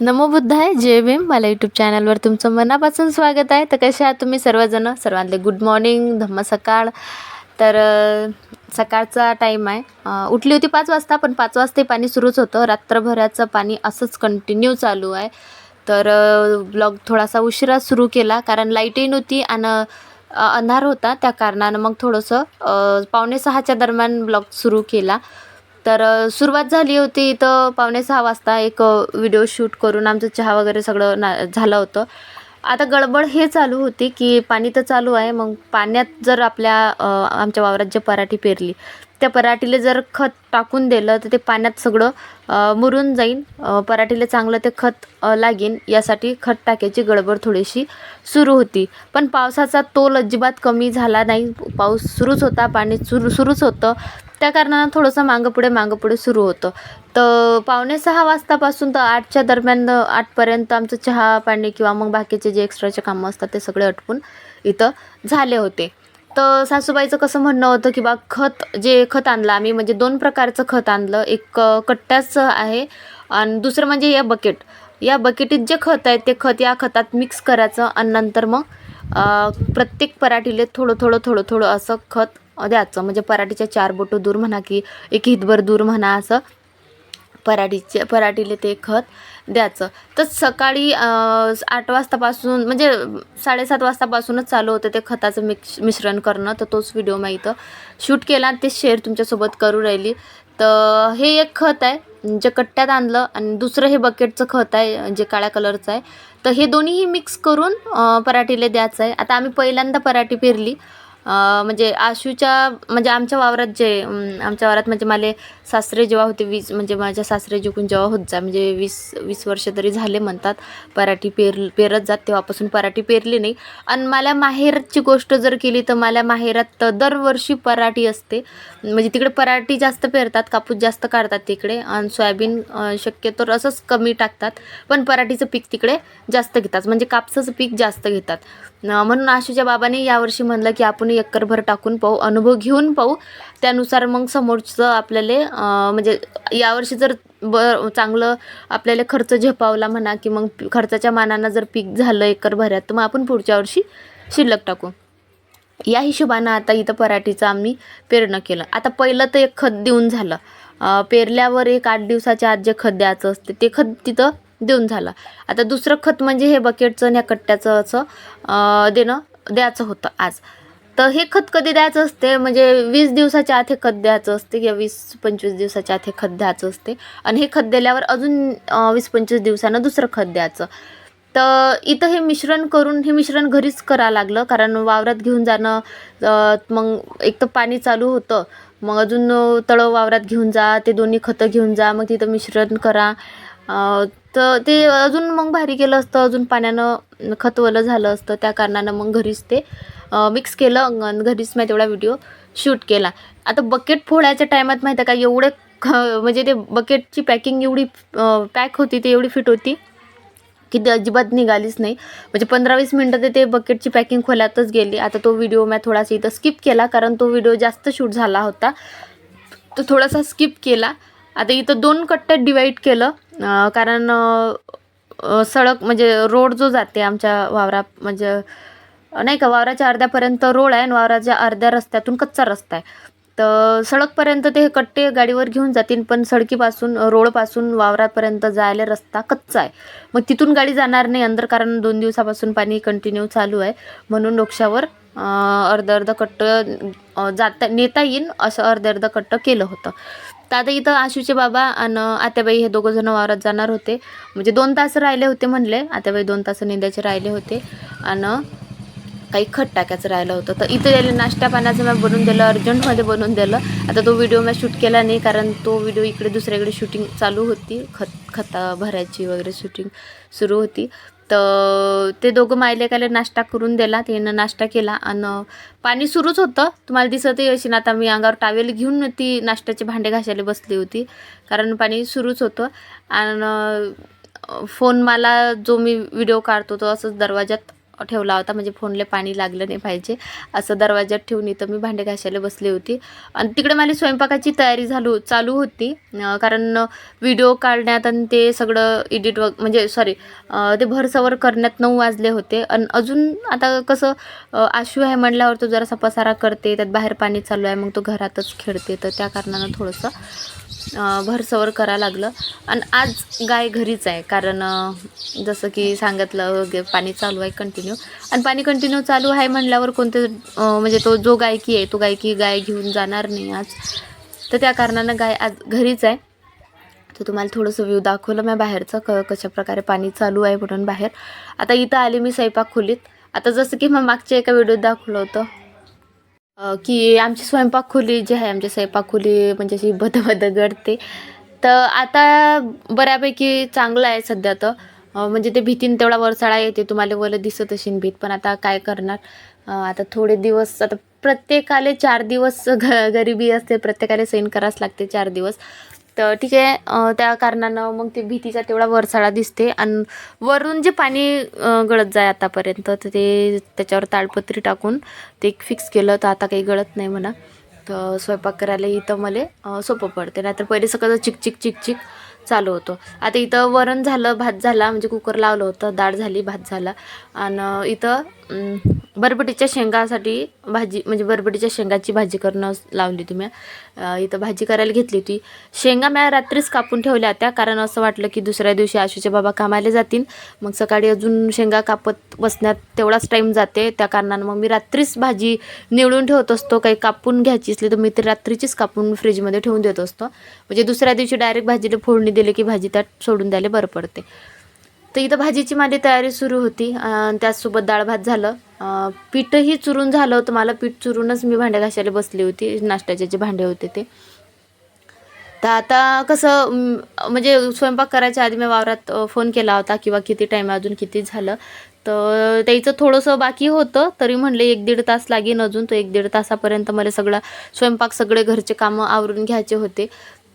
नमो बुद्धाय जय भीम. मला यूट्यूब चॅनलवर तुमचं मनापासून स्वागत आहे. तर कसे आहात तुम्ही सर्वजण? सर्वांले गुड मॉर्निंग धम्म सकाळ. तर सकाळचा टाईम आहे. उठली होती पाच वाजता पण पाच वाजता पाणी सुरूच होतं. रात्रभराचं पाणी असंच कंटिन्यू चालू आहे. तर ब्लॉग थोडासा उशिरा सुरू केला कारण लाईटही नव्हती आणि अंधार होता. त्या कारणानं मग थोडंसं पावणे सहाच्या दरम्यान ब्लॉग सुरू केला. तर सुरुवात झाली होती इथं पावणे सहा वाजता एक व्हिडिओ शूट करून आमचं चहा वगैरे सगळं ना झालं होतं. आता गडबड हे चालू होती की पाणी तर चालू आहे मग पाण्यात जर आपल्या आमच्या वावरात जे पराठी पेरली त्या पराठीला जर खत टाकून दिलं तर ते पाण्यात सगळं मुरून जाईन. पराठीला चांगलं ते खत लागेन. यासाठी खत टाकायची गडबड थोडीशी सुरू होती. पण पावसाचा तोल अजिबात कमी झाला नाही. पाऊस सुरूच होता पाणी सुरू सुरूच होतं. त्या कारणानं थोडंसं मागं पुढे मागं पुढे सुरू होतं. तर पावणे सहा वाजतापासून तर आठच्या दरम्यान आठपर्यंत आमचं चहा पाणी किंवा मग बाकीचे जे एक्स्ट्राचे कामं असतात ते सगळे अटपून इथं झाले होते. तर सासूबाईचं कसं म्हणणं होतं की बा खत जे खत आणलं आम्ही म्हणजे दोन प्रकारचं खत आणलं. एक कट्ट्याचं आहे आणि दुसरं म्हणजे या बकेट या बकेटीत जे खत आहे ते खत या खतात मिक्स करायचं आणि नंतर मग प्रत्येक पराठीले थोडं थोडं थोडं थोडं असं खत द्यायचं. म्हणजे पराठीच्या चार बोटं दूर म्हणा की एक हितभर दूर म्हणा असं पराठीचे पराठीले ते खत द्यायचं. तर सकाळी आठ वाजतापासून म्हणजे साडेसात वाजतापासूनच चालू होतं ते खताचं मिक्स मिश्रण करणं. तर तोच व्हिडिओ मी इथं शूट केला आणि ते शेअर तुमच्यासोबत करू राहिली. तर हे एक खत आहे जे कट्ट्यात आणलं आणि दुसरं हे बकेटचं खत आहे जे काळ्या कलरचं आहे. तर हे दोन्हीही मिक्स करून पराठीले पराठीला द्यायचं आहे. आता आम्ही पहिल्यांदा पराठी पेरली. म्हणजे आशूच्या म्हणजे आमच्या वावरात जे आमच्या वावरात म्हणजे मला सासरे जेव्हा होते वीस म्हणजे माझ्या सासरे जिकून जेव्हा होत जा म्हणजे वीस वीस वर्ष तरी झाले म्हणतात पराठी पेर पेरत जात तेव्हापासून पराठी पेरली नाही. आणि मला माहेरची गोष्ट जर केली तर मला माहेरात दरवर्षी पराठी असते. म्हणजे तिकडे पराठी जास्त पेरतात कापूस जास्त काढतात तिकडे आणि सोयाबीन अ, शक्यतो असंच कमी टाकतात पण पराठीचं पीक तिकडे जास्त घेतात म्हणजे कापसाचं पीक जास्त घेतात. म्हणून आशूच्या बाबाने यावर्षी म्हणलं की आपण एकरभर टाकून पाहू अनुभव घेऊन पाहू. त्यानुसार मग समोरचं आपल्याला म्हणजे यावर्षी जर ब चांगलं आपल्याला खर्च झेपावला म्हणा की मग खर्चाच्या मानानं जर पीक झालं एकरभरात तर मग आपण पुढच्या वर्षी शिल्लक टाकू. या हिशोबानं आता इथं पराठीचं आम्ही पेरणं केलं. आता पहिलं तर एक खत देऊन झालं. पेरल्यावर एक आठ दिवसाच्या आत जे खत द्यायचं असते ते खत तिथं देऊन झालं. आता दुसरं खत म्हणजे हे बकेटचं आणि या कट्ट्याचं असं देणं द्यायचं होतं आज. तर हे खत कधी द्यायचं असते. म्हणजे वीस दिवसाच्या आत हे खत द्यायचं असते किंवा वीस पंचवीस दिवसाच्या आत हे खत द्यायचं असते. आणि हे खत दिल्यावर अजून वीस पंचवीस दिवसानं दुसरं खत द्यायचं. तर इथं हे मिश्रण करून हे मिश्रण घरीच करा लागलं. कारण वावरात घेऊन जाणं मग एक तर पाणी चालू होतं. मग अजून तळं वावरात घेऊन जा ते दोन्ही खतं घेऊन जा मग तिथं मिश्रण करा. तर ते अजून मग भारी केलं असतं अजून पाण्यानं खतवलं झालं असतं त्या कारणानं मग घरीच ते मिक्स केलं आणि घरीच मी तेवढा व्हिडिओ शूट केला. आता बकेट फोडायच्या टायमात माहीत आहे का एवढे ख म्हणजे ते बकेटची पॅकिंग एवढी पॅक होती ती एवढी फिट होती की ती अजिबात निघालीच नाही. म्हणजे पंधरा वीस मिनटं ते ते बकेटची पॅकिंग खोल्यातच गेली. आता तो व्हिडिओ मी थोडासा इथं स्किप केला कारण तो व्हिडिओ जास्त शूट झाला होता. तो थोडासा स्किप केला. आता इथं दोन कट्ट्यात डिवाईड केलं. कारण सडक म्हणजे रोड जो जाते आमच्या वावरा म्हणजे नाही का वावराच्या अर्ध्यापर्यंत रोड आहे आणि वावराच्या अर्ध्या रस्त्यातून कच्चा रस्ता आहे. तर सडकपर्यंत ते कट्टे गाडीवर घेऊन जातील पण सडकीपासून रोडपासून वावरापर्यंत जायला रस्ता कच्चा आहे. मग तिथून गाडी जाणार नाही अंदर कारण दोन दिवसापासून पाणी कंटिन्यू चालू आहे. म्हणून डोक्षावर अर्ध अर्ध कट्ट जाता नेता येईन असं अर्ध अर्ध कट्ट केलं होतं. तर आता इथं आशूचे बाबा आणि आत्याबाई हे दोघं जण वावरात जाणार होते. म्हणजे दोन तास राहिले होते म्हणले. आत्याबाई दोन तास निंदायचे राहिले होते. आणि काही खत टाकायचं राहिलं होतं. तर इथं त्याला नाश्ता पाण्याचं मी बनवून दिलं अर्जंटमध्ये बनवून दिलं. आता तो व्हिडिओ मी शूट केला नाही कारण तो व्हिडिओ इकडे दुसऱ्याकडे शूटिंग चालू होती. खत खता भरायची वगैरे शूटिंग सुरू होती. तर ते दोघं मायलेकाला नाश्ता करून दिला. त्यानं नाश्ता केला आणि पाणी सुरूच होतं. तुम्हाला दिसतही अशी ना आता मी अंगावर टावेल घेऊन ती नाश्त्याचे भांडे घासायला बसली होती. कारण पाणी सुरूच होतं. आणि फोन मला जो मी व्हिडिओ काढतो तो असंच दरवाजात ठेवला होता. म्हणजे फोनला पाणी लागलं नाही पाहिजे. असं दरवाज्यात ठेवून इथं मी भांडे घासायला बसली होती. आणि तिकडे माझी स्वयंपाकाची तयारी झालू चालू होती. कारण व्हिडिओ काढण्यात आणि ते सगळं एडिट वग म्हणजे सॉरी ते भरसवर करण्यात नऊ वाजले होते. आणि अजून आता कसं आशू आहे म्हणल्यावर तो जरासा पसारा करते. त्यात बाहेर पाणी चालू आहे. मग तो घरातच खेळते. तर त्या कारणानं थोडंसं भरसवर करायला लागलं. आणि आज गाय घरीच आहे. कारण जसं की सांगितलं पाणी चालू आहे कंटिन्यू आणि पाणी कंटिन्यू चालू आहे म्हणल्यावर कोणते म्हणजे तो जो गायकी आहे तो गायकी गाय घेऊन जाणार नाही आज. तर त्या कारणानं गाय आज घरीच आहे. तर तुम्हाला थोडंसं व्ह्यू दाखवलं मी बाहेरचं क कशा प्रकारे पाणी चालू आहे म्हणून बाहेर. आता इथं आले मी स्वयंपाक खोलीत. आता जसं की मग मागच्या एका व्हिडिओत दाखवलं होतं. की आमची स्वयंपाकखोली जी आहे आमची स्वयंपाकखोली म्हणजे अशी बदबद गडते तर आता बऱ्यापैकी चांगलं आहे सध्या तर. म्हणजे ते भीतीनं तेवढा वरसाळा येते तुम्हाला वलं दिसत असेल भीत. पण आता काय करणार? आता थोडे दिवस आता प्रत्येकाले चार दिवस घ गरिबी असते प्रत्येकाला सैन करावंच लागते चार दिवस. तर ठीक आहे त्या कारणानं मग ते भीतीचा तेवढा वरसाळा दिसते आणि वरून जे पाणी गळत जाय आतापर्यंत तर ते त्याच्यावर ताडपत्री टाकून ते फिक्स केलं तर आता काही गळत नाही म्हणा. तर स्वयंपाक करायला इथं मला सोपं पडते नाहीतर पहिले सगळं चिकचिक चिकचिक चालू होतो. आता इथं वरण झालं भात झाला म्हणजे कुकर लावलं होतं डाळ झाली भात झाला. आणि इथं बरबटीच्या शेंगासाठी भाजी म्हणजे बरबटीच्या शेंगाची भाजी करणं लावली तुम्ही. इथं भाजी करायला घेतली होती. शेंगा म्या रात्रीच कापून ठेवल्या होत्या कारण असं वाटलं की दुसऱ्या दिवशी आशूचे बाबा कामाला जातील. मग सकाळी अजून शेंगा कापत बसण्यात तेवढाच टाईम जाते. त्या कारणानं मग मी रात्रीच भाजी निवडून ठेवत असतो. काही कापून घ्यायची असली तर मी ते रात्रीचीच कापून फ्रीजमध्ये ठेवून देत असतो. म्हणजे दुसऱ्या दिवशी डायरेक्ट भाजीला फोडणी दिली की भाजी त्यात सोडून द्यायला बरं पडते. तर इथं भाजीची माझी तयारी सुरू होती. त्याचसोबत डाळ भात झालं. पीठही चुरून झालं होतं. मला पीठ चुरूनच मी भांडे घासायला बसली होती. नाश्त्याचे जे भांडे होते ते. तर आता कसं म्हणजे स्वयंपाक करायच्या आधी मी वावरात फोन केला होता किंवा किती टाईम अजून किती झालं. तर त्याचं थोडंसं बाकी होतं. तरी म्हणले एक दीड तास लागेन अजून. तर एक दीड तासापर्यंत मला सगळा स्वयंपाक सगळे घरचे कामं आवरून घ्यायचे होते.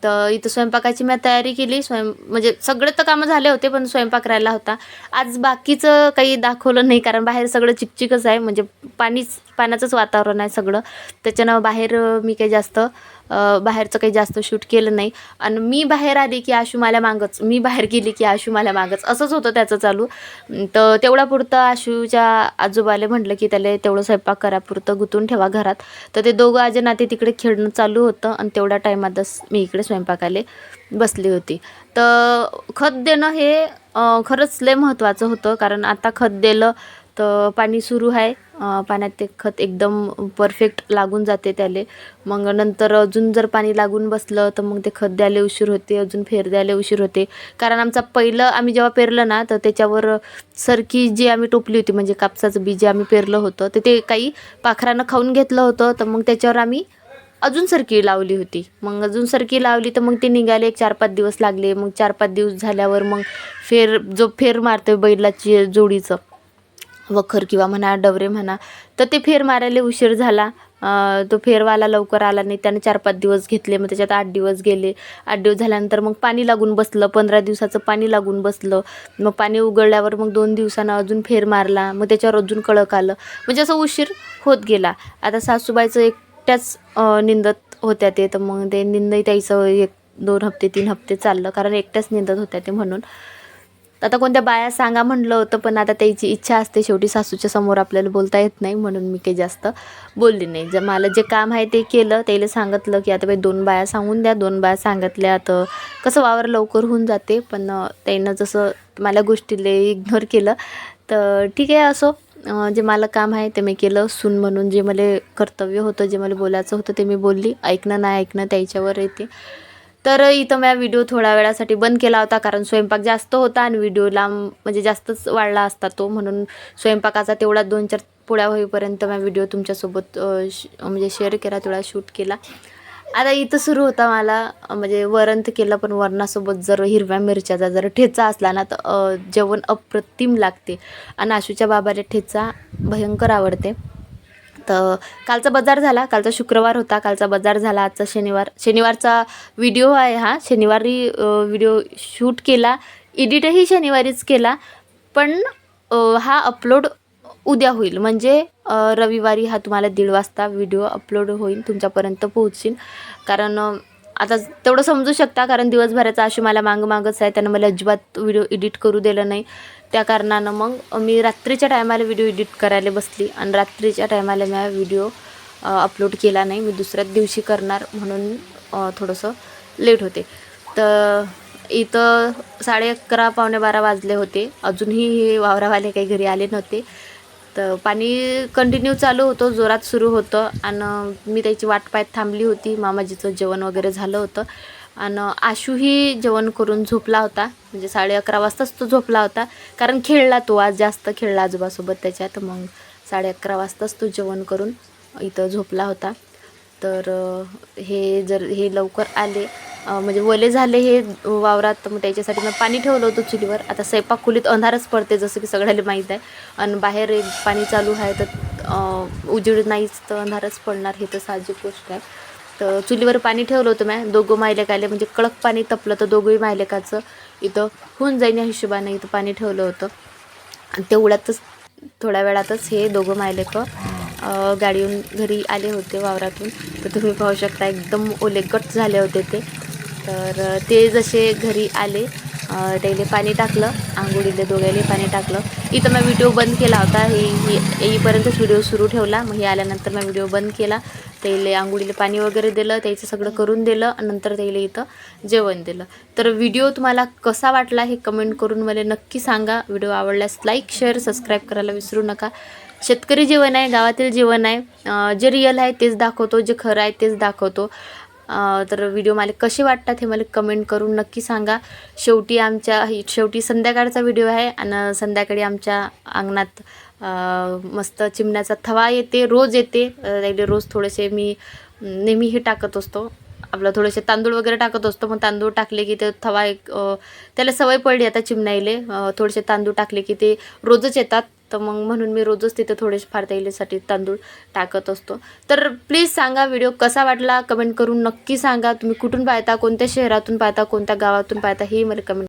तर इथं स्वयंपाकाची मी तयारी केली. स्वयं म्हणजे सगळे तर कामं झाले होते पण स्वयंपाक राहिला होता. आज बाकीचं काही दाखवलं नाही कारण बाहेर सगळं चिकचिकच आहे. म्हणजे पाणीच पाण्याचंच वातावरण आहे सगळं. त्याच्यानं बाहेर मी काही जास्त बाहेरचं काही जास्त शूट केलं नाही. आणि मी बाहेर आली की आशू मला मागच मी बाहेर गेली की आशू मला मागच. असंच होतं त्याचं चालू. तर तेवढा पुरतं आशूच्या आजोबाले म्हटलं की त्याला तेवढं स्वयंपाक करापुरतं गुंतून ठेवा घरात. तर ते दोघं आजे नाते तिकडे खेळणं चालू होतं आणि तेवढ्या टायमातच मी इकडे स्वयंपाकाले बसली होती. तर खत देणं हे खरंच लय महत्त्वाचं होतं. कारण आता खत दिलं तर पाणी सुरू आहे. पाण्यात ते खत एकदम परफेक्ट लागून जाते त्याले. मग नंतर अजून जर पाणी लागून बसलं तर मग ते खत द्यायला उशीर होते अजून फेर द्यायला उशीर होते. कारण आमचा पहिलं आम्ही जेव्हा पेरलं ना तर त्याच्यावर सरकी जी आम्ही टोपली होती म्हणजे कापसाचं बी जे आम्ही पेरलं होतं तर ते काही पाखरानं खाऊन घेतलं होतं तर मग त्याच्यावर आम्ही अजून सरकी लावली होती. मग अजून सरकी लावली तर मग ते निघाले एक चार पाच दिवस लागले. मग चार पाच दिवस झाल्यावर मग फेर जो फेर मारतो बैलाची जोडीचं वखर किंवा म्हणा डवरे म्हणा तर ते फेर मारायला उशीर झाला. तो फेरवाला लवकर आला नाही. त्याने चार पाच दिवस घेतले. मग त्याच्यात आठ दिवस गेले. आठ दिवस झाल्यानंतर मग पाणी लागून बसलं. पंधरा दिवसाचं पाणी लागून बसलं. मग पाणी उघडल्यावर मग दोन दिवसानं अजून फेर मारला. मग त्याच्यावर अजून कळक आलं. म्हणजे असं उशीर होत गेला. आता सासूबाईचं एकट्याच निंदत होत्या ते. तर मग ते निंदही त्याचं एक दोन हप्ते तीन हप्ते चाललं. कारण एकट्याच निंदत होत्या ते म्हणून. आता कोणत्या बाया सांगा म्हणलं होतं पण आता त्याची इच्छा असते. शेवटी सासूच्या समोर आपल्याला बोलता येत नाही म्हणून मी काही जास्त बोलली नाही. जर मला जे काम आहे ते केलं त्याला सांगितलं की आता बाई दोन बाया सांगून द्या. दोन बाया सांगितल्या तर कसं वावर लवकर होऊन जाते पण त्यानं जसं मला गोष्टीला इग्नोर केलं. तर ठीक आहे असो जे मला काम आहे ते मी केलं. सून म्हणून जे मला कर्तव्य होतं जे मला बोलायचं होतं ते मी बोलली. ऐकणं नाही ऐकणं त्याच्यावर येते. तर इथं मी व्हिडिओ थोड्या वेळासाठी बंद केला होता कारण स्वयंपाक जास्त होता आणि व्हिडिओ लांब म्हणजे जास्तच वाढला असता तो. म्हणून स्वयंपाकाचा तेवढा दोन चार पुळ्या होईपर्यंत मी व्हिडिओ तुमच्यासोबत श- म्हणजे शेअर केला तेवढा शूट केला. आता इथं सुरू होता मला म्हणजे वरण तर केलं पण वरणासोबत जर हिरव्या मिरच्याचा जर ठेचा असला ना तर जेवण अप्रतिम लागते. आणि आशूच्या बाबाला ठेचा भयंकर आवडते. तर कालचा बाजार झाला. कालचा शुक्रवार होता. कालचा बाजार झाला. आजचा शनिवार शनिवारचा व्हिडिओ आहे हा. शनिवारी व्हिडिओ शूट केला. एडिटही शनिवारीच केला. पण हा अपलोड उद्या होईल. म्हणजे रविवारी हा तुम्हाला दीड वाजता व्हिडिओ अपलोड होईल. तुमच्यापर्यंत पोहोचील. कारण आता तेवढं समजू शकता कारण दिवसभराचा आशू मला मागं मागच आहे. त्यानं मला अजिबात व्हिडिओ एडिट करू दिलं नाही. त्या कारणानं मग मी रात्रीच्या टायमाला व्हिडिओ एडिट करायला बसली आणि रात्रीच्या टायमाला मी व्हिडिओ अपलोड केला नाही. मी दुसऱ्याच दिवशी करणार म्हणून थोडंसं लेट होते. तर इथं साडे अकरा पावणे बारा वाजले होते. अजूनही हे वावरावाले काही घरी आले नव्हते. तर पाणी कंटिन्यू चालू होतं जोरात सुरू होतं. आणि मी त्याची वाट पाहत थांबली होती. मामाजीचं जेवण वगैरे झालं होतं. आणि आशूही जेवण करून झोपला होता. म्हणजे साडे अकरा वाजताच तो झोपला होता. कारण खेळला तो आज जास्त खेळला आजोबासोबत त्याच्यात. मग साडे अकरा वाजताच तो जेवण करून इथं झोपला होता. तर हे जर हे लवकर आले म्हणजे वले झाले हे वावरात मग त्याच्यासाठी मग पाणी ठेवलं होतं चुलीवर. आता स्वयंपाक खोलीत अंधारच पडते जसं की सगळ्याला माहीत आहे. आणि बाहेर पाणी चालू आहे तर उजेड नाहीच तर अंधारच पडणार हे तर साहजिक गोष्ट आहे. तर चुलीवर पाणी ठेवलं होतं मॅ. दोघं मायलेकाले म्हणजे कडक पाणी तपलं तर दोघंही मायलेकाचं इथं होऊन जाईन या हिशोबाने इथं पाणी ठेवलं होतं. आणि तेवढ्यातच थोड्या वेळातच हे दोघं मायलेकं गाडीहून घरी आले होते वावरातून. तर तुम्ही पाहू शकता एकदम ओलेगट झाले होते ते. तर ते जसे घरी आले अ, त्याला पाणी टाकलं आंघोळीले दोघायले पाणी टाकलं. इथं मी व्हिडिओ बंद केला होता. हे येईपर्यंतच व्हिडिओ सुरू ठेवला. मग हे आल्यानंतर मी व्हिडिओ बंद केला. त्याला आंघोळीला पाणी वगैरे दिलं त्याचं सगळं करून दिलं नंतर त्याला इथं जेवण दिलं. तर व्हिडिओ तुम्हाला कसा वाटला हे कमेंट करून मला नक्की सांगा. व्हिडिओ आवडल्यास लाईक शेअर सबस्क्राईब करायला विसरू नका. शेतकरी जीवन आहे गावातील जीवन आहे. जे रिअल आहे तेच दाखवतो जे खरं आहे तेच दाखवतो. तर व्हिडिओ मला कसे वाटतात हे मला कमेंट करून नक्की सांगा. शेवटी आमच्या शेवटी संध्याकाळचा व्हिडिओ आहे आणि संध्याकाळी आमच्या अंगणात मस्त चिमण्याचा थवा येते रोज येते. अं, रोज थोडेसे मी नेहमी हे टाकत असतो. आपलं थोडेसे तांदूळ वगैरे टाकत असतो. मग तांदूळ टाकले की ते थवा एक त्याला सवय पडली आता चिमण्याईले थोडेसे तांदूळ टाकले की ते रोजच येतात. तर मग म्हणून मी रोजच तिथे थोडेसे फार त्याईलेसाठी तांदूळ टाकत असतो. तर प्लीज सांगा व्हिडिओ कसा वाटला? कमेंट करून नक्की सांगा. तुम्ही कुठून पाहता? कोणत्या शहरातून पाहता? कोणत्या गावातून पाहता? हे मला कमेंट